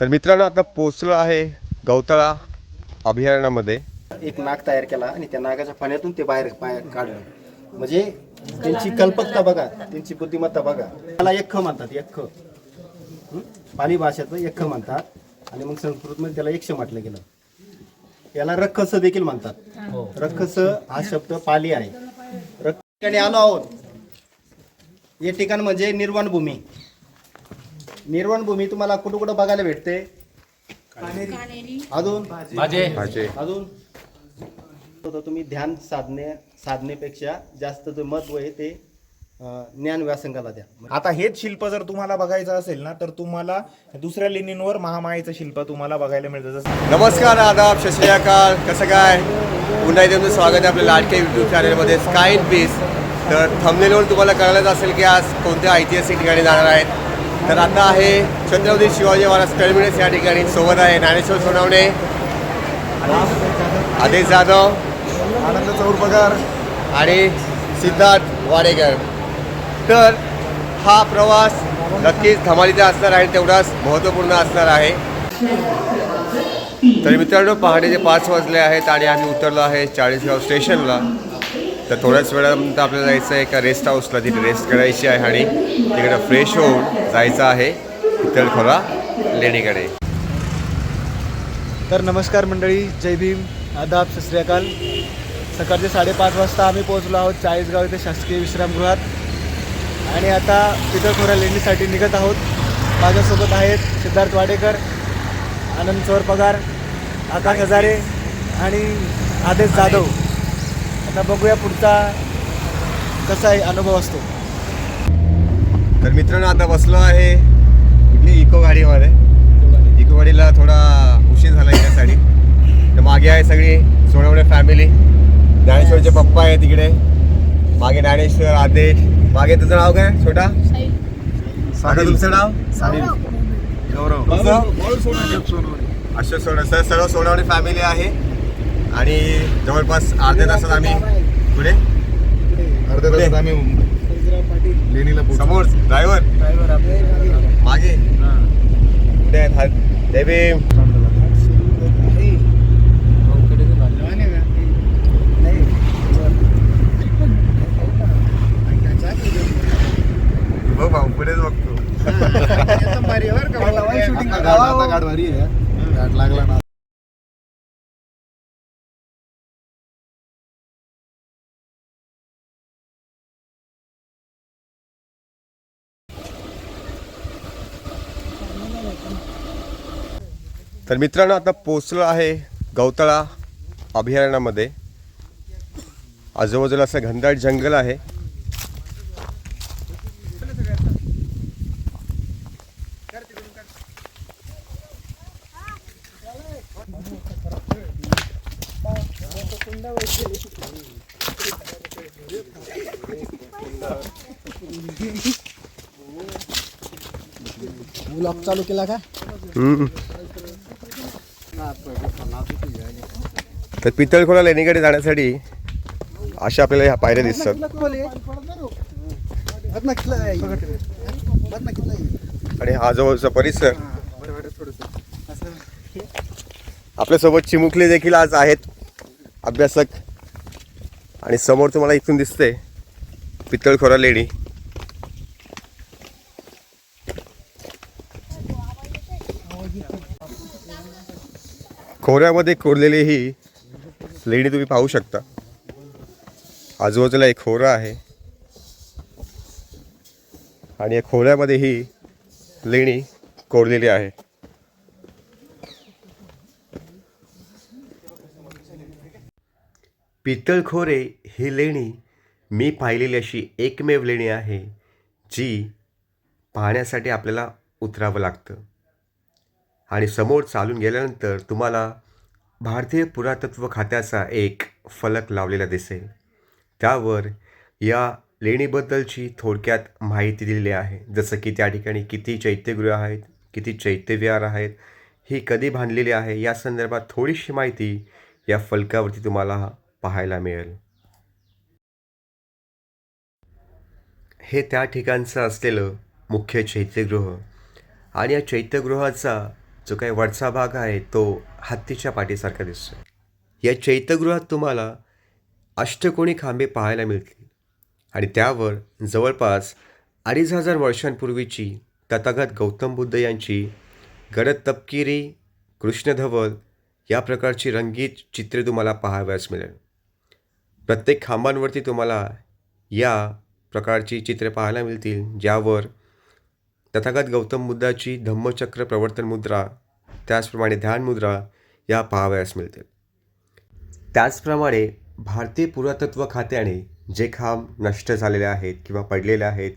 तर मित्रांनो आता पोचलो आहे गौतळा अभयारण्यामध्ये. एक नाग तयार केला आणि त्या नागाच्या पाण्यातून ते बाहेर बाहेर काढलं. म्हणजे त्यांची कल्पकता बघा त्यांची बुद्धिमत्ता बघा. त्याला यक्ष म्हणतात यक्ष हं? पाली भाषेत यक्ष म्हणतात आणि मग संस्कृतमध्ये त्याला यक्ष म्हटलं गेलं. याला रखस देखील म्हणतात. रखस हा शब्द पाली आहे. रख ठिकाणी आलो आहोत. हे ठिकाण म्हणजे निर्वाण भूमी. निर्वाण भूमी तुम्हाला कुठं कुठं बघायला भेटते? अजून? अजून? तर तुम्ही ध्यान साधने साधनेपेक्षा जास्त जे महत्त्व आहे ते ज्ञान व्यासंगाला द्या. आता हेच शिल्प जर तुम्हाला बघायचं असेल ना तर तुम्हाला दुसऱ्या लेणींवर महामायेचं शिल्प तुम्हाला बघायला मिळतं. जसं नमस्कार आदाब शश अकाल कसं काय? पुन्हा एकदा तुमचं स्वागत आहे आपल्या लाडक्या यूट्यूब चॅनलमध्ये स्काय इन पीस तर थंबनेलवर तुम्हाला कळलंच असेल की आज कोणत्या ऐतिहासिक ठिकाणी जाणार आहेत. तर आता आहे छत्रपती शिवाजी महाराज टर्मिनस या ठिकाणी सोबत आहे ज्ञानेश्वर सोनवणे आदेश जाधव आनंद चौरपगार आणि सिद्धार्थ वाडेकर. तर हा प्रवास नक्कीच धमालीचा असणार आहे तेवढाच महत्त्वपूर्ण असणार आहे. तर मित्रांनो पहाटेचे पाच वाजले आहेत आणि आम्ही उतरलो आहे चाळीसगाव स्टेशनला. तर थोड्याच वेळानंतर आपल्याला जायचं आहे एका रेस्ट हाऊसला तिथे रेस्ट करायची आहे आणि तिकडं फ्रेश होऊन जायचं आहे पितळखोला लेणीकडे. तर नमस्कार मंडळी जय भीम आदाब सत सकाळचे साडेपाच वाजता आम्ही पोहोचलो आहोत चाळीसगाव इथे शासकीय विश्रामगृहात. आणि आता पितळखोरा लेणीसाठी निघत आहोत. माझ्यासोबत आहेत सिद्धार्थ वाडेकर आनंद चोर पगार आकाश हजारे आणि आदेश जाधव. आता बघूया पुढचा कसा आहे अनुभव असतो. तर मित्रांनो आता बसलो आहे कुठली इको गाडीमध्ये. इको गाडीला थोडा उशीर झाला येण्यासाठी तर मागे आहे सगळी सोनवणे फॅमिली ज्ञानेश्वरचे पप्पा आहे तिकडे. मागे ज्ञानेश्वर आदेश. मागे तुझं नाव काय छोटा? सांगा तुमचं नाव? गौरव. अशोक सोनवणे. सर सर्व सोनवणे फॅमिली आहे. आणि जवळपास अर्ध्या तासात आम्ही पुढे अर्ध्या तासात आम्ही लेणीला. समोर ड्रायव्हर मागे. कुठे आहेत हात जय भीम. बघ भाऊ पुढेच बघतो. गाड भारी आहे. गाड लागला ना. तर मित्रांनो आता पोचलो आहे गौतळा अभयारण्यामध्ये. आजूबाजूला असं घनदाट जंगल आहे. ब्लॉग चालू केला का. तर पितळखोला लेणीकडे जाण्यासाठी अशा आपल्याला ह्या पायऱ्या दिसतात. आणि हा जवळचा परिसर. आपल्यासोबत चिमुकले देखील आज आहेत अभ्यासक. आणि समोर तुम्हाला इथून दिसते पितळखोरा लेणी. खोऱ्यामध्ये कोरलेली ही लेणी तुम्ही पाहू शकता. आजूबाजूला एक खोरा आहे. आणि या खोऱ्यामध्ये ही लेणी कोरलेली आहे. पितळखोरे ही लेणी मी पाहिलेली अशी एकमेव लेणी आहे जी पाहण्यासाठी आपल्याला उतरावं लागतं. आणि समोर चालून गेल्यानंतर तुम्हाला भारतीय पुरातत्व खात्याचा एक फलक लावलेला दिसेल. त्यावर या लेणीबद्दलची थोडक्यात माहिती दिलेली आहे. जसं की त्या ठिकाणी किती चैत्यगृह आहेत किती चैत्यविहार आहेत ही कधी बांधलेली आहे या संदर्भात थोडीशी माहिती या फलकावरती तुम्हाला पाहायला मिळेल. हे त्या ठिकाणचं असलेलं मुख्य चैत्यगृह. आणि या चैत्यगृहाचा जो काही वरचा भाग आहे तो हत्तीच्या पाठीसारखा दिसतो या चैत्यगृहात तुम्हाला अष्टकोणी खांबे पाहायला मिळतील. आणि त्यावर जवळपास अडीच हजार वर्षांपूर्वीची तथागत गौतम बुद्ध यांची गडद तपकिरी कृष्णधवल या प्रकारची रंगीत चित्रे तुम्हाला पाहाव्यास मिळेल. प्रत्येक खांबांवरती तुम्हाला या प्रकारची चित्रे पाहायला मिळतील ज्यावर तथागत गौतम बुद्धाची धम्मचक्र प्रवर्तन मुद्रा त्याचप्रमाणे ध्यान मुद्रा या पाहावयास मिळतील. त्याचप्रमाणे भारतीय पुरातत्व खात्याने जे खांब नष्ट झालेले आहेत किंवा पडलेले आहेत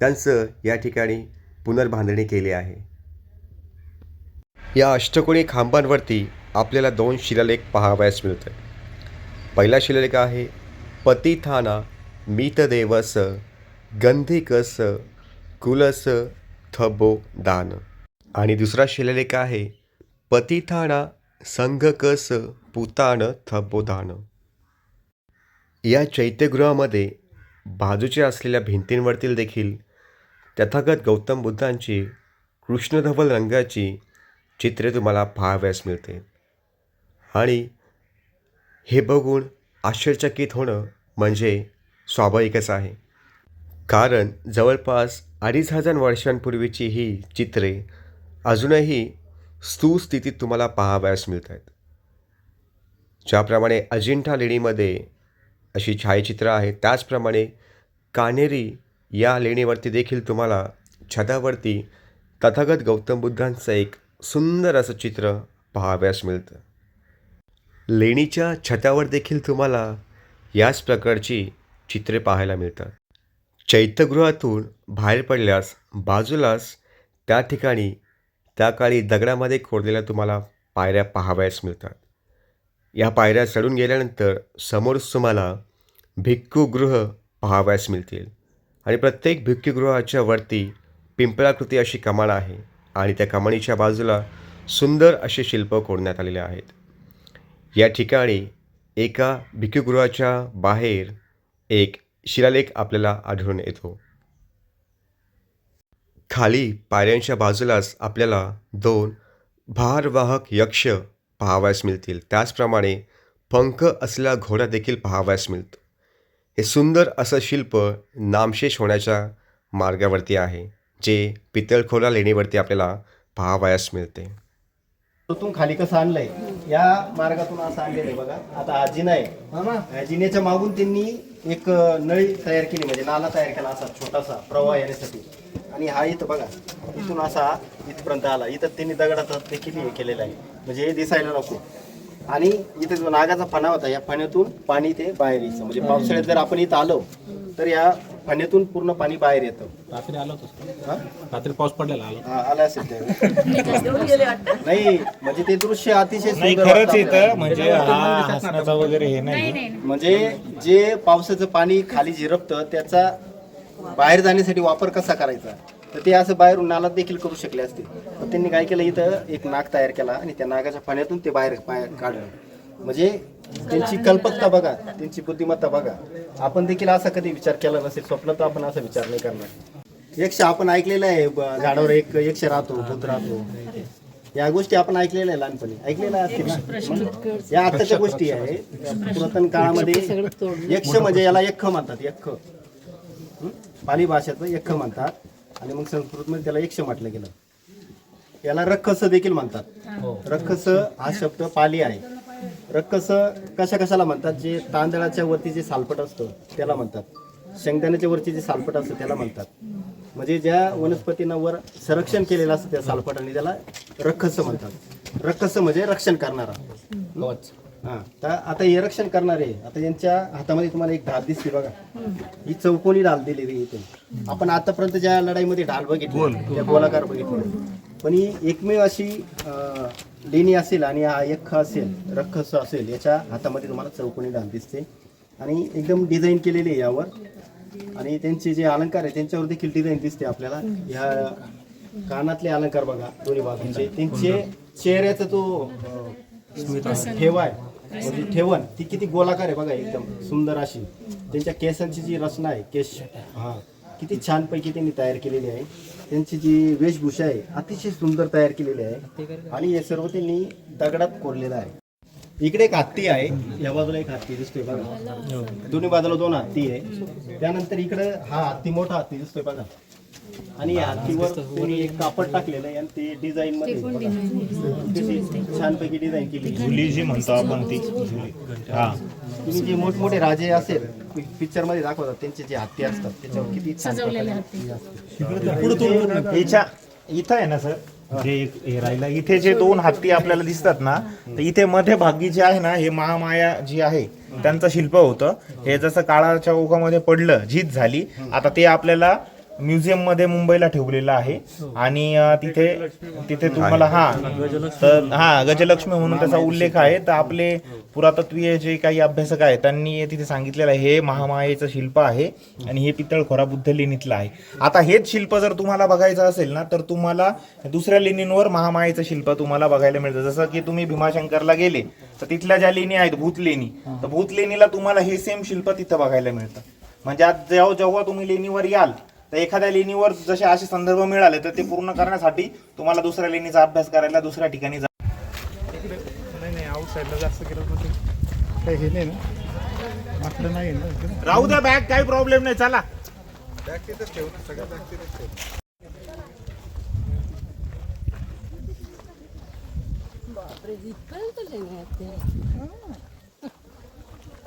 त्यांचं या ठिकाणी पुनर्बांधणी केली आहे. या अष्टकोणी खांबांवरती आपल्याला दोन शिलालेख पाहावयास मिळतात पहिला शिलालेख आहे पतिथाना मितदेवस गंधिकस कुलस थबो दान आणि दुसरा शिलालेख आहे पतिथाणा संघकस पुतान थबो दान या चैत्यगृहामध्ये बाजूच्या असलेल्या भिंतींवरतील देखील तथागत गौतम बुद्धांची कृष्णधवल रंगाची चित्रे तुम्हाला पाहाव्यास मिळते. आणि हे बघून आश्चर्यचकित होणं म्हणजे स्वाभाविकच आहे. कारण जवळपास अडीच हजार वर्षांपूर्वीची ही चित्रे अजूनही सुस्थितीत तुम्हाला पाहावयास मिळत आहेत ज्याप्रमाणे अजिंठा लेणीमध्ये अशी छायाचित्रं आहेत त्याचप्रमाणे कान्हेरी या लेणीवरती देखील तुम्हाला छतावरती तथागत गौतम बुद्धांचं एक सुंदर असं चित्र पाहाव्यास मिळतं. लेणीच्या छतावर देखील तुम्हाला याच प्रकारची चित्रे पाहायला मिळतात. चैत्यगृहातून बाहेर पडल्यास बाजूलाच त्या ठिकाणी त्या काळी दगडामध्ये खोडलेल्या तुम्हाला पायऱ्या पाहावयास मिळतात. या पायऱ्या चढून गेल्यानंतर समोरच तुम्हाला भिक्खूगृह पाहावयास मिळतील. आणि प्रत्येक भिक्खूगृहाच्या वरती पिंपळाकृती अशी कमान आहे आणि त्या कमानीच्या बाजूला सुंदर असे शिल्प कोरण्यात आलेले आहेत. या ठिकाणी एका भिक्खूगृहाच्या बाहेर एक शिलालेख आपल्याला आढळून येतो. खाली पायऱ्यांच्या बाजूलाच आपल्याला दोन भारवाहक यक्ष पाहावयास मिळतील. त्याचप्रमाणे पंख असलेला घोडा देखील पाहावयास मिळतो. हे सुंदर असं शिल्प नामशेष होण्याच्या मार्गावरती आहे जे पितळखोला लेणीवरती आपल्याला पाहावयास मिळते. तिथून खाली कसं आणलंय या मार्गातून असं आणलेलं आहे बघा. आता हा जिना आहे या जिन्याच्या मागून त्यांनी एक नळी तयार केली म्हणजे नाला तयार केला असा छोटासा प्रवाह येण्यासाठी. आणि हा इथं बघा इथून असा इथपर्यंत आला. इथं त्यांनी दगडाचा देखील हे केलेला आहे. म्हणजे हे दिसायला नको. आणि इथे जो नागाचा फणा होता या फण्यातून पाणी ते बाहेर यायचं. म्हणजे पावसाळ्यात जर आपण इथं आलो तर या फण्यातून पूर्ण पाणी बाहेर येतं. रात्री आलो हा? रात्री पाऊस पडलेला आलो. हा, आलं असेल नाही म्हणजे ते दृश्य अतिशय नाही सुंदर खरंच वाटतं आपल्याला. येतं म्हणजे हा हसण्याचा वगैरे हे नाही. म्हणजे जे पावसाचं पाणी खाली झिरपतं त्याचा बाहेर जाण्यासाठी वापर कसा करायचा? तर ते असं बाहेरून नालात देखील करू शकले असते. पण त्यांनी काय केलं इथं एक नाग तयार केला आणि त्या नागाच्या पाण्यातून ते बाहेर बाहेर काढलं. म्हणजे त्यांची कल्पकता बघा त्यांची बुद्धिमत्ता बघा. आपण देखील असा कधी विचार केला नसेल स्वप्नात आपण असा विचार नाही करणार. यक्ष आपण ऐकलेलं आहे झाडावर एक यक्ष राहतो भूत राहतो. या गोष्टी आपण ऐकलेल्या आहे लहानपणी. ऐकलेल्या असतील या आताच्या गोष्टी आहे. पुरातन काळामध्ये यक्ष म्हणजे याला यक्ष म्हणतात यक्ष. पाली भाषेत यक्ष म्हणतात. आणि मग संस्कृतमध्ये त्याला यक्ष म्हटलं गेलं. याला रक्कस देखील म्हणतात. रक्कस हा शब्द पाली आहे. रक्कस कशा कशाला म्हणतात? जे तांदळाच्या वरती जे सालपट असतं त्याला म्हणतात. शेंगदाण्याच्या वरती जे सालपट असतं त्याला म्हणतात. म्हणजे ज्या वनस्पतींना वर संरक्षण केलेलं असतं त्या सालपटाने त्याला रक्कस म्हणतात. रक्कस म्हणजे रक्षण करणारा. हा तर आता हे रक्षण करणारे आता यांच्या हातामध्ये तुम्हाला एक ढाल दिसते बघा. ही चौकोनी ढाल दिलेली आहे इथे. आपण आतापर्यंत ज्या लढाईमध्ये ढाल बघितली त्या गोलाकार बघितले. पण ही एकमेव अशी अं, लेणी असेल आणि हा यक्ष असेल रक्षस असेल याच्या हातामध्ये तुम्हाला चौकोनी ढाल दिसते. आणि एकदम डिझाईन केलेली आहे यावर. आणि त्यांचे जे अलंकार आहे त्यांच्यावर देखील डिझाईन दिसते आपल्याला. ह्या कानातले अलंकार बघा दोन्ही बाजूचे. त्यांचे चेहऱ्याचा तो अं, ठेवा आहे. म्हणजे ठेवण ती किती गोलाकार आहे बघा एकदम सुंदर अशी. त्यांच्या केसांची जी रचना आहे केश हा किती छानपैकी त्यांनी तयार केलेली आहे. त्यांची जी वेशभूषा आहे अतिशय सुंदर तयार केलेली आहे. आणि हे सर्व त्यांनी दगडात कोरलेलं आहे. इकडे एक हत्ती आहे या बाजूला एक हत्ती दिसतोय बघा. दोन्ही बाजूला दोन हत्ती आहे. त्यानंतर इकडे हा हत्ती मोठा हत्ती दिसतोय बघा. आणि या हत्तीवर त्यांनी एक कापड टाकलेलं आहे आणि ते डिझाईन मध्ये. कशी छानपैकी डिझाईन केली झुली जी म्हणतो आपण ती. झुली हा. तुम्ही जे मोठमोठे राजे असेल पिक्चरमध्ये दाखवतात त्यांचे जे हत्ती असतात त्याच्यावर किती छान याच्या इथं आहे ना सर? जे एक हे राहिलं इथे जे दोन हत्ती आपल्याला दिसतात ना तर इथे मध्ये भागी जे आहे ना हे महामाया जी आहे त्यांचं शिल्प होतं. हे जसं काळाच्या ओघामध्ये पडलं झीज झाली आता ते आपल्याला म्युझियममध्ये मुंबईला ठेवलेलं आहे. आणि अं, तिथे तिथे तुम्हाला हा. तर हा गजलक्ष्मी म्हणून त्याचा उल्लेख आहे. तर आपले पुरातत्वीय जे काही अभ्यासक आहेत त्यांनी तिथे सांगितलेलं आहे हे महामायेचं शिल्प आहे आणि हे पितळखोरा बुद्ध लेणीतलं आहे. आता हेच शिल्प जर तुम्हाला बघायचं असेल ना तर तुम्हाला दुसऱ्या लेणींवर महामायेचं शिल्प तुम्हाला बघायला मिळतं. जसं की तुम्ही भीमाशंकरला गेले तर तिथल्या ज्या लेणी आहेत भूत लेणी तर भूत लेणीला तुम्हाला हे सेम शिल्प तिथं बघायला मिळतं. म्हणजे आज जेव्हा जेव्हा तुम्ही लेणीवर याल तर एखाद्या लेणीवर जसे असे संदर्भ मिळाले तर ते पूर्ण करण्यासाठी तुम्हाला दुसऱ्या लेणीचा अभ्यास करायला दुसऱ्या ठिकाणी जा राहू द्या बॅग काही प्रॉब्लेम नाही चला.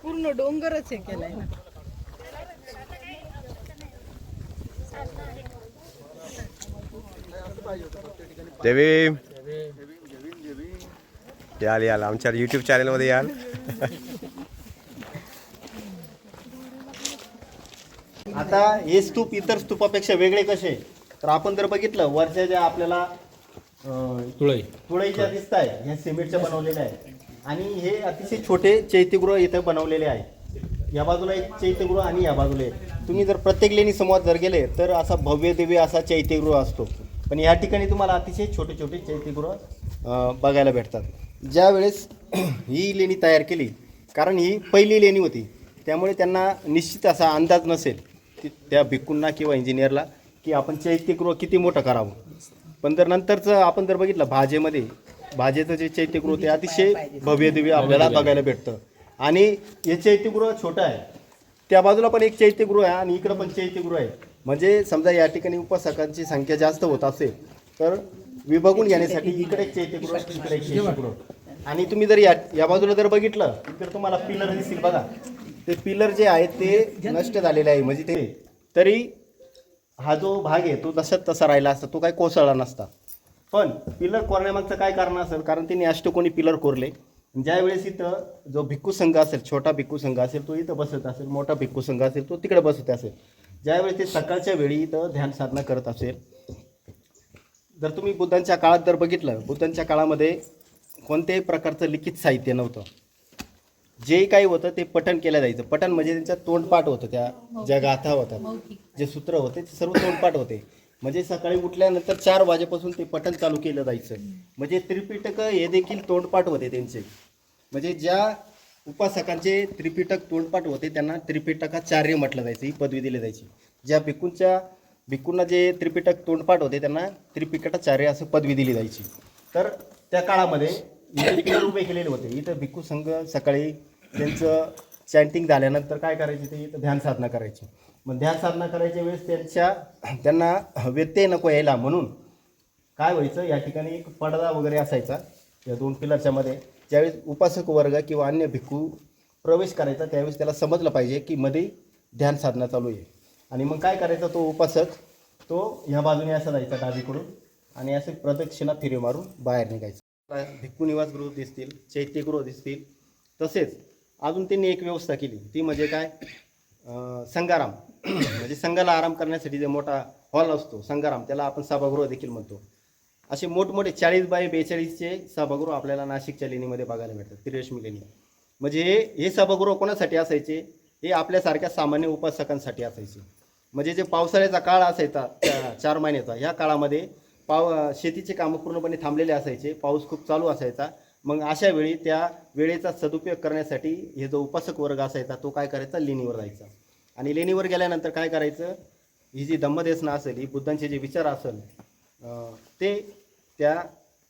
पूर्ण डोंगरच हे केलाय ना. देवी. याल याल. आमच्या यूट्यूब चॅनलमध्ये याल. आता हे स्तूप इतर स्तूपापेक्षा वेगळे कसे? तर आपण जर बघितलं वरच्या ज्या आपल्याला तुळई तुळई. ज्या दिसत आहे ह्या सिमेंटच्या बनवलेल्या आहे आणि हे अतिशय छोटे चैत्यगृह इथं बनवलेले आहे या बाजूला एक चैत्यगृह आणि या बाजूला एक. तुम्ही जर प्रत्येक लेणी समोर जर गेले तर असा भव्य दिव्य असा चैत्यगृह असतो. पण या ठिकाणी तुम्हाला अतिशय छोटे छोटे चैत्यगृह बघायला भेटतात. ज्या वेळेस ही लेणी तयार केली कारण ही पहिली लेणी होती त्यामुळे त्यांना निश्चित असा अंदाज नसेल की त्या भिक्कूंना किंवा इंजिनियरला की आपण चैत्यगृह किती मोठं करावं. पण जर नंतरचं आपण जर बघितलं भाजेमध्ये भाजेचं जे चैत्यगृह ते अतिशय भव्य दिव्य आपल्याला बघायला भेटतं. आणि हे चैत्यगृह छोटं आहे. त्या बाजूला पण एक चैत्यगृह आहे आणि इकडं पण चैत्यगृह आहे. म्हणजे समजा या ठिकाणी उपासकांची संख्या जास्त होत असेल तर विभागून घेण्यासाठी इकडे एक चैत्यगृह इकडे एक चैत्यगृह आणि तुम्ही जर या या बाजूला जर बघितलं इकडे तुम्हाला पिलर दिसतील बघा. ते पिलर जे आहेत ते नष्ट झालेले आहे. म्हणजे ते तरी हा जो भाग आहे तो तसाच तसा राहिला असता तो काही कोसळला नसता. पण पिलर कोरण्यामागचं काय कारण असेल? कारण त्यांनी अष्टकोनी पिलर कोरले. ज्यावेळेस इथं जो भिक्खू संघ असेल छोटा भिक्खू संघ असेल तो इथं बसत असेल मोठा भिक्खू संघ असेल तो तिकडे बसत असेल. ज्यावेळेस ते सकाळच्या वेळी इथं ध्यान साधना करत असेल जर तुम्ही बुद्धांच्या काळात जर बघितलं बुद्धांच्या काळामध्ये कोणत्याही प्रकारचं लिखित साहित्य नव्हतं. जे काही होतं ते पठण केलं जायचं. पठण म्हणजे त्यांच्या तोंडपाठ होतं त्या ज्या गाथा होत्या जे सूत्र होते ते सर्व तोंडपाठ होते. म्हणजे सकाळी उठल्यानंतर चार वाजेपासून ते पठण चालू केलं जायचं. म्हणजे त्रिपिटक हे देखील तोंडपाठ होते त्यांचे. म्हणजे ज्या उपासकांचे त्रिपिटक तोंडपाठ होते त्यांना त्रिपिटकाचार्य म्हटलं जायचं ही पदवी दिली जायची. ज्या भिक्कूंच्या भिक्खूंना जे त्रिपिटक तोंडपाठ होते त्यांना त्रिपिटकाचार्य असं पदवी दिली जायची. तर त्या काळामध्ये पिलर उभे केलेले होते. इथं भिक्खू संघ सकाळी त्यांचं चॅन्टिंग झाल्यानंतर काय करायचे ते? इथं ध्यान साधना करायची. मग ध्यान साधना करायच्या वेळेस त्यांच्या त्यांना व्यत्यय नको यायला म्हणून काय व्हायचं? या ठिकाणी एक पडदा वगैरे असायचा या दोन पिलरच्या मध्ये. ज्यावेळेस उपासक वर्ग किंवा अन्य भिक्खू प्रवेश करायचा त्यावेळेस त्याला समजलं पाहिजे की मध्ये ध्यान साधना चालू आहे. आणि मग काय करायचा तो उपासक? तो ह्या बाजूने असा जायचा डावीकडून आणि असे प्रदक्षिणा फिरी मारून बाहेर निघायचं. भिक्खू निवासगृह दिसतील चैत्यगृह दिसतील तसेच अजून त्यांनी एक व्यवस्था केली. ती म्हणजे काय? संगाराम. म्हणजे संघाला आराम करण्यासाठी जे मोठा हॉल असतो संगाराम त्याला आपण सभागृह देखील म्हणतो. असे मोठमोठे चाळीस बाय बेचाळीसचे सभागृह आपल्याला नाशिकच्या लेणीमध्ये बघायला मिळतात त्रिरश्मी लेणी. म्हणजे हे हे सभागृह कोणासाठी असायचे? हे आपल्यासारख्या सामान्य उपासकांसाठी असायचे. म्हणजे जे पावसाळ्याचा काळ असायचा चार महिन्याचा ह्या काळामध्ये पाव शेतीचे कामं पूर्णपणे थांबलेले असायचे पाऊस खूप चालू असायचा. मग अशा वेळी त्या वेळेचा सदुपयोग करण्यासाठी हे जो उपासक वर्ग असायचा तो काय करायचा? लेणीवर जायचा. आणि लेणीवर गेल्यानंतर काय करायचं? ही जी धम्मदेसना असेल ही बुद्धांचे जे विचार असेल ते त्या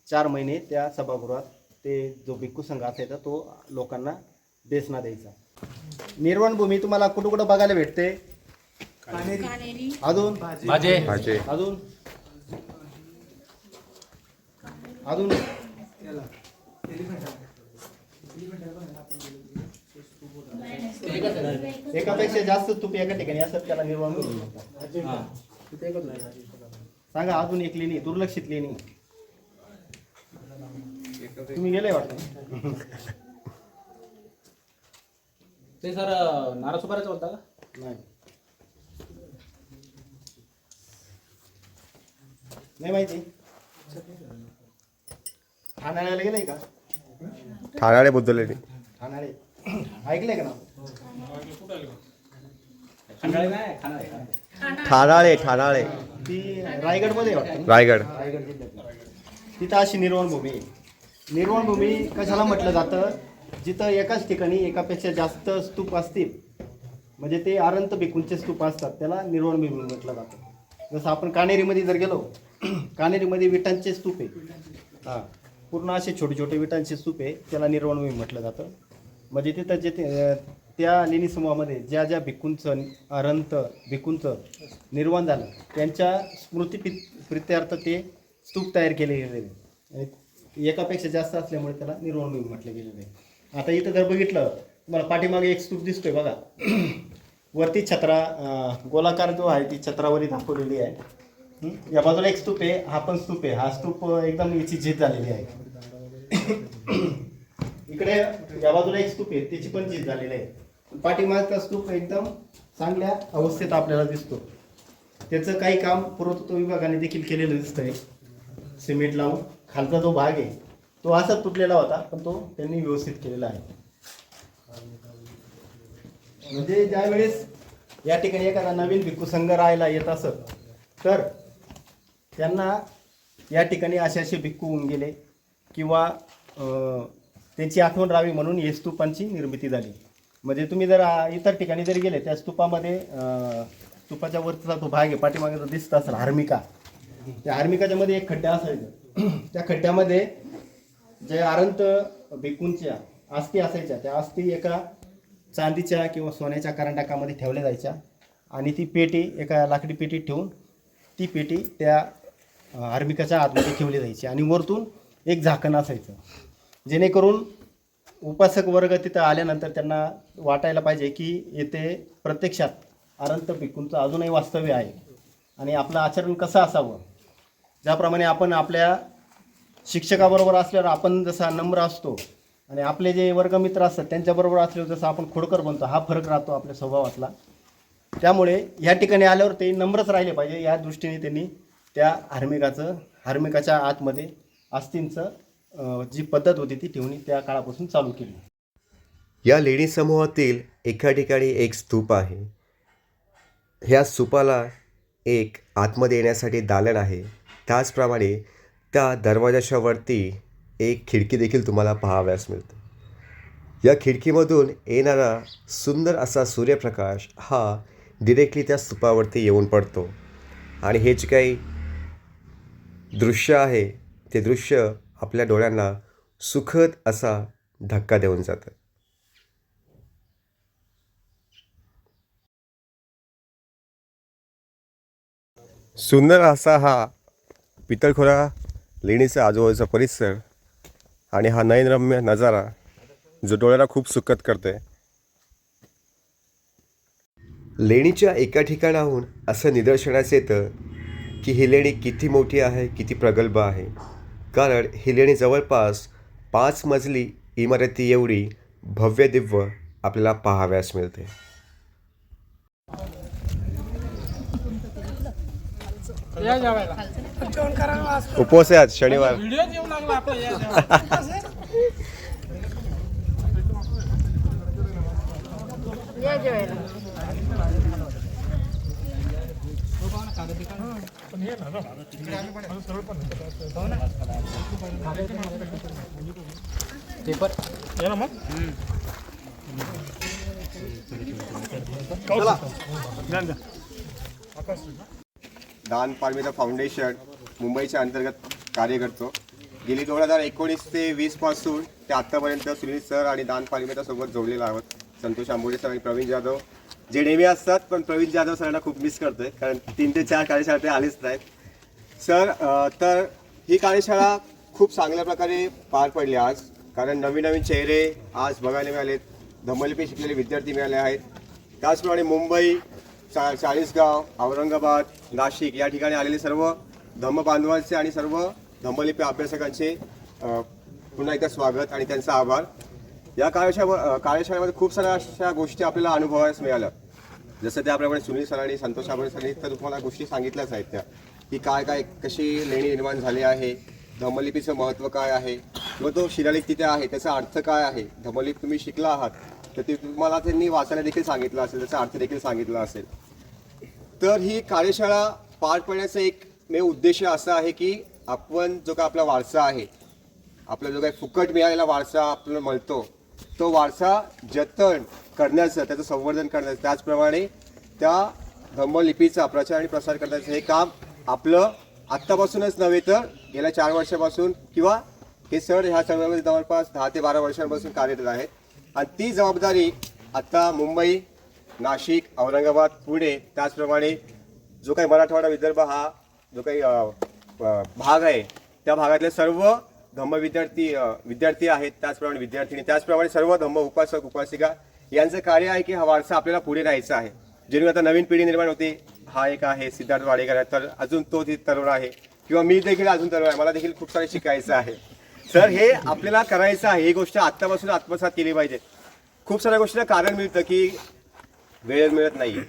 चार महिने त्या सभागृहात ते जो भिक्खू संघ असायचा तो लोकांना देसना द्यायचा. निर्वाण भूमी तुम्हाला कुठं कुठं बघायला भेटते? अजून? अजून? अजून? एकापेक्षा जास्त स्तूप एका ठिकाणी असतात त्याला निर्वाण भूमी म्हणतात सांगा अजून एक लेणी दुर्लक्षित लेणी तुम्ही गेले वाटतं? ते सर नारासुपाऱ्याचं बोलता का? नाही. नाही माहिती. ठाण्याला गेलंय का? ठाणाळे बुद्ध लेणी ठाणाळे ऐकलंय का ना. ठाणाळे ठाणाळे ती रायगडमध्ये रायगड रायगड. जिल्ह्यात तिथं अशी निर्वाण भूमी आहे. निर्वाण भूमी कशाला म्हटलं जातं? जिथं एकाच ठिकाणी एकापेक्षा जास्त स्तूप असतील म्हणजे ते अरंत भिकूंचे स्तूप असतात त्याला निर्वाण भूमी म्हटलं जातं. जसं आपण कानेरीमध्ये जर गेलो कानेरीमध्ये विटांचे स्तूप आहे. हां पूर्ण असे छोटे छोटे विटांचे स्तूप आहे त्याला निर्वाण भूमी म्हटलं जातं. म्हणजे तिथं जे ते त्या लेणी समूहामध्ये ज्या ज्या भिकूंचं अरंत भिकूंचं निर्माण झालं त्यांच्या स्मृती प्रित्यार्थ ते स्तूप तयार केले गेलेले. आणि एकापेक्षा जास्त असल्यामुळे त्याला निर्वाण भूमी म्हटलं गेलेलं. आहे आता इथं जर बघितलं तुम्हाला पाठीमागे एक स्तूप दिसतोय बघा. वरती छत्रा अं, गोलाकार जो आहे ती छत्रावरी दाखवलेली आहे. हं? या बाजूला एक स्तूप आहे हा पण स्तूप आहे. हा स्तूप अं, एकदम याची झीज झालेली आहे. इकडे या बाजूला एक स्तूप आहे त्याची पण चीज झालेली आहे. पाठीमागचा स्तूप एकदम चांगल्या अवस्थेत आपल्याला दिसतो. त्याचं काही काम पुरातत्व विभागाने देखील केलेलं दिसतंय. सिमेंट लावून खालचा जो भाग आहे तो असाच तुटलेला होता पण तो त्यांनी व्यवस्थित केलेला आहे. म्हणजे ज्यावेळेस या ठिकाणी एखादा नवीन भिक्खू संघ राहायला येत असत तर त्यांना या ठिकाणी असे असे भिक्खू होऊन गेले किंवा त्यांची आठवण राहावी म्हणून हे स्तूपांची निर्मिती झाली. म्हणजे तुम्ही जर इतर ठिकाणी जरी गेले त्या स्तूपामध्ये स्तूपाच्या वरचा तो भाग आहे पाठीमागे जो दिसत असेल हार्मिका त्या हार्मिकाच्या मध्ये एक खड्डा असायचा. त्या खड्ड्यामध्ये जे आरंत भिकूंच्या अस्थी असायच्या त्या अस्थी एका चांदीच्या किंवा सोन्याच्या करंटाकामध्ये ठेवल्या जायच्या आणि ती पेटी एका लाकडी पेटीत ठेवून ती पेटी त्या हार्मिकाच्या आतमध्ये ठेवली जायची आणि वरतून एक झाकण असायचं. जेणेकरून उपासक वर्ग तिथं आल्यानंतर त्यांना वाटायला पाहिजे की येथे प्रत्यक्षात अनंत भिक्खूंचं अजूनही वास्तव्य आहे. आणि आपलं आचरण कसं असावं? ज्याप्रमाणे आपण आपल्या शिक्षकाबरोबर असल्यावर आपण जसा नम्र असतो आणि आपले जे वर्गमित्र असतात त्यांच्याबरोबर असल्यावर जसं आपण खोडकर बनतो हा फरक राहतो आपल्या स्वभावातला. त्यामुळे या ठिकाणी आल्यावर ते नम्रच राहिले पाहिजे या दृष्टीने त्यांनी त्या हार्मिकाचं हार्मिकाच्या आतमध्ये अस्थींचं जी पद्धत होती ती ठेवणी त्या काळापासून चालू केली. या लेणी समूहातील एका ठिकाणी एक स्तूप आहे. ह्या स्तूपाला एक आतमध्ये येण्यासाठी दालन आहे. त्याचप्रमाणे त्या दरवाजाच्या वरती एक खिडकी देखील तुम्हाला पाहाव्यास मिळते. या खिडकीमधून येणारा सुंदर असा सूर्यप्रकाश हा डिरेक्टली त्या स्तूपावरती येऊन पडतो. आणि हे जे काही दृश्य आहे ते दृश्य आपल्या डोळ्यांना सुखद असा धक्का देऊन जातं. सुंदर असा हा पितळखोरा लेणीचा आजूबाजूचा परिसर आणि हा नयनरम्य नजारा जो डोळ्याला खूप सुखद करतोय. लेणीच्या एका ठिकाणाहून असं निदर्शनास येतं की ही लेणी किती मोठी आहे किती प्रगल्भ आहे. कारण ही लेणी जवळपास पाच मजली इमारती एवढी भव्य दिव्य आपल्याला पाहाव्यास मिळते. उपवास आहे आज शनिवार. या पेपर. दान पारमिता फाउंडेशन मुंबईच्या अंतर्गत कार्य करतो. गेली दोन हजार एकोणीस ते वीसपासून ते आत्तापर्यंत सुनील सर आणि दान पारमिता सोबत जोडलेलो आहोत. संतोष आंबोडे सर आणि प्रवीण जाधव. जे नेहमी असतात पण प्रवीण जाधव सरांना खूप मिस करतोय कारण तीन ते चार कार्यशाळा ते आलेच नाहीत. सर तर ही कार्यशाळा खूप चांगल्या प्रकारे पार पडली आज कारण नवीन नवीन चेहरे आज बघायला मिळालेत धमलपी शिकलेले विद्यार्थी मिळाले आहेत. त्याचप्रमाणे मुंबई चा चाळीसगाव औरंगाबाद नाशिक या ठिकाणी आलेले सर्व धम्म बांधवांचे आणि सर्व धम्मलिपी अभ्यासकांचे पुन्हा एकदा स्वागत आणि त्यांचा आभार. या कार्यशाळा कार्यशाळेमध्ये खूप साऱ्या अशा गोष्टी आपल्याला अनुभवायला मिळाल्या. जसं त्याप्रमाणे सुनील सरांनी संतोष आबळे सरांनी तर तुम्हाला गोष्टी सांगितल्याच आहेत त्या की काय काय कशी लेणी निर्माण झाली आहे? धम्मलिपीचं महत्त्व काय आहे? किंवा तो शिलालेख तिथे आहे त्याचा अर्थ काय आहे? धमलिप तुम्ही शिकला आहात तर ते तुम्हाला त्यांनी वाचायला देखील सांगितलं असेल त्याचा अर्थ देखील सांगितला असेल. तर ही कार्यशाळा पार पडण्याचा एक मे उद्देश असा आहे की आपण जो काय आपला वारसा आहे आपला जो काही फुकट मिळालेला वारसा आपल्याला मिळतो तो वारसा जतन करण्याचं त्याचं संवर्धन करण्याचं. त्याचप्रमाणे त्या धम्मलिपीचा प्रचार आणि प्रसार करण्याचं हे काम आपलं आत्तापासूनच नव्हे तर गेल्या चार वर्षापासून किंवा हे सण ह्या चळवळीमध्ये जवळपास दहा ते बारा वर्षांपासून कार्यरत आहेत. आणि ती जबाबदारी आत्ता मुंबई नाशिक औरंगाबाद पुणे त्याचप्रमाणे जो काही मराठवाडा विदर्भ हा जो काही भाग आहे त्या भागातले सर्व धम्म विद्यार्थी विद्यार्थी आहेत त्याचप्रमाणे विद्यार्थिनी त्याचप्रमाणे सर्व धम्म उपासक उपासिका यांचं कार्य आहे की हा वारसा आपल्याला पुढे राहायचा आहे. जेणेकरून आता नवीन पिढी निर्माण होते. हा एक आहे सिद्धार्थ वाडेकर आहे. तर अजून तो तरुण आहे. किंवा मी देखील अजून तरुण आहे. मला देखील खूप सारे शिकायचं आहे. सर हे आपल्याला करायचं आहे. ही गोष्ट आत्तापासून आत्मसात केली पाहिजे. खूप साऱ्या गोष्टीला कारण मिळतं की वेळ मिळत नाही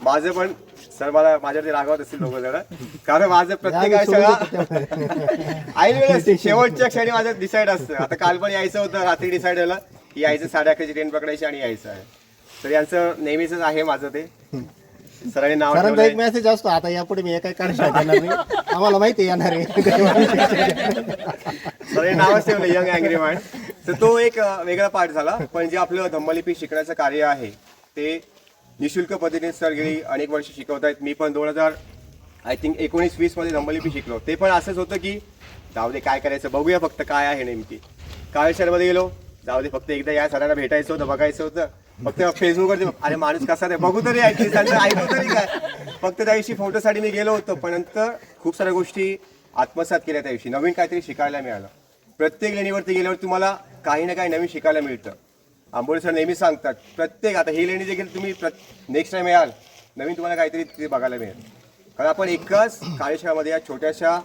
माझं पण सर मला माझ्यावरती रागवत असतील लोक जण. कारण माझं प्रत्येक आयुष्याला ऐन वेळेस शेवटच्या क्षणी माझं डिसाईड असतं. आता काल पण यायचं होतं रात्री डिसाईड झालं. की यायचं साडे अकराची ट्रेन पकडायची आणि यायचं आहे. तर यांचं नेहमीच आहे माझं ते. सरांनी नाव. एक मेसेज असतो आता यापुढे मी नाही. आम्हाला माहिती येणार हे नावच ठेवलं यंग अँग्री माइंड तर तो एक वेगळा पार्ट झाला. पण जे आपलं धम्मलिपी शिकण्याचं कार्य आहे ते निशुल्क पद्धतीने सर गेली अनेक वर्ष शिकवत आहेत. मी पण दोन हजार आय थिंक एकोणीस वीसमध्ये शिकलो. ते पण असंच होतं की जाऊ दे काय करायचं? बघूया फक्त काय आहे नेमकी. कार्यशाळेमध्ये गेलो. जाऊ दे फक्त एकदा या सरांना भेटायचं होतं बघायचं होतं. फक्त फेसबुकवरती अरे माणूस कसा आहे? बघू तरी ऐकू तरी काय? फक्त त्या दिवशी फोटोसाठी मी गेलो होतो पण नंतर खूप साऱ्या गोष्टी आत्मसात केल्या त्या दिवशी. नवीन काहीतरी शिकायला मिळालं. प्रत्येक लेणीवरती गेल्यावर तुम्हाला काही ना काही नवीन शिकायला मिळतं. आंबोळी सर नेहमी सांगतात प्रत्येक आता ही लेणी देखील तुम्ही नेक्स्ट टाइम याल नवीन तुम्हाला काहीतरी तिथे बघायला मिळेल. कारण आपण एकाच कार्यशाळेमध्ये या छोट्याशा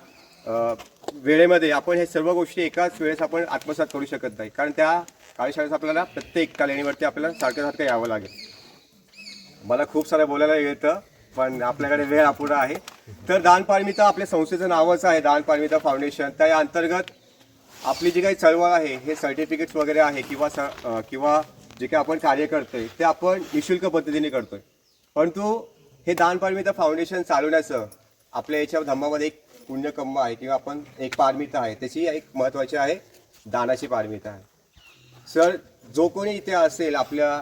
वेळेमध्ये आपण हे सर्व गोष्टी एकाच वेळेस आपण आत्मसात करू शकत नाही. कारण त्या कार्यशाळेचा आपल्याला प्रत्येक एका लेणीवरती आपल्याला सारखं सारखं यावं लागेल. मला खूप सारं बोलायला येतं पण आपल्याकडे वेळ अपुरा आहे. तर दान पारमिता आपल्या संस्थेचं नावच आहे दान पारमिता फाउंडेशन. त्या अंतर्गत आपली जी काही चळवळ आहे हे सर्टिफिकेट्स वगैरे आहे किंवा स किंवा जे काही आपण कार्य करतोय ते आपण निशुल्क पद्धतीने करतोय. परंतु हे दान पारमिता फाउंडेशन चालवण्याचं आपल्या याच्या धम्मामध्ये एक पुण्यकम्म आहे किंवा आपण एक पारमिता आहे त्याची एक महत्त्वाची आहे दानाची पारमिता आहे. सर जो कोणी इथे असेल आपल्या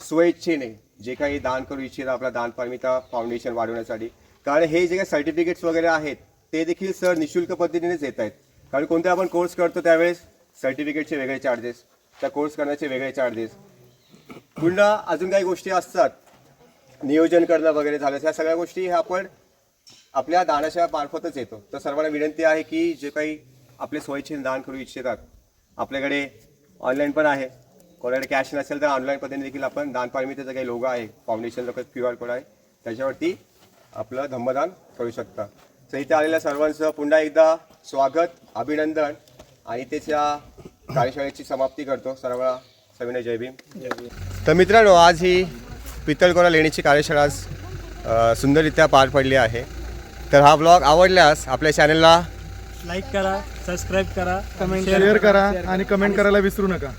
स्वइच्छेने जे काही दान करू इच्छित आपला दान पारमिता फाउंडेशन वाढवण्यासाठी कारण हे जे काही सर्टिफिकेट्स वगैरे आहेत ते देखील सर निशुल्क पद्धतीनेच येत आहेत. कारण कोणते आपण कोर्स करतो त्यावेळेस सर्टिफिकेटचे वेगळे चार्जेस त्या कोर्स करण्याचे वेगळे चार्जेस पुन्हा अजून काही गोष्टी असतात. नियोजन करणं वगैरे झालं ह्या सगळ्या गोष्टी ह्या आपण आपल्या दानाच्या मार्फतच येतो. तर सर्वांना विनंती आहे की जे काही आपले स्वइच्छेने दान करू इच्छितात आपल्याकडे ऑनलाईन पण आहे. कोणाकडे कॅश नसेल तर ऑनलाईन पद्धतीने देखील आपण दान पारमितेचा काही लोगो आहे फाउंडेशन लोक क्यू आर कोड आहे त्याच्यावरती आपलं धम्मदान करू शकता. इथे आलेल्या सर्वांचं पुन्हा एकदा स्वागत अभिनंदन. आणि त्याच्या कार्यशाळेची समाप्ती करतो. सर्व सविनय जय भीम. तर मित्रांनो आज ही पितळकोना लेणीची कार्यशाळा आज सुंदररित्या पार पडली आहे. तर हा ब्लॉग आवडल्यास आपल्या चॅनलला लाईक करा सबस्क्राईब करा कमेंट शेअर करा आणि कमेंट करायला विसरू नका.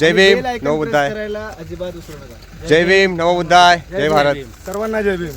जय भीम press बुद्धाय. अजिबात विसरू नका. जय भीम नमो बुद्धाय. जय भारत. सर्वांना जय भीम.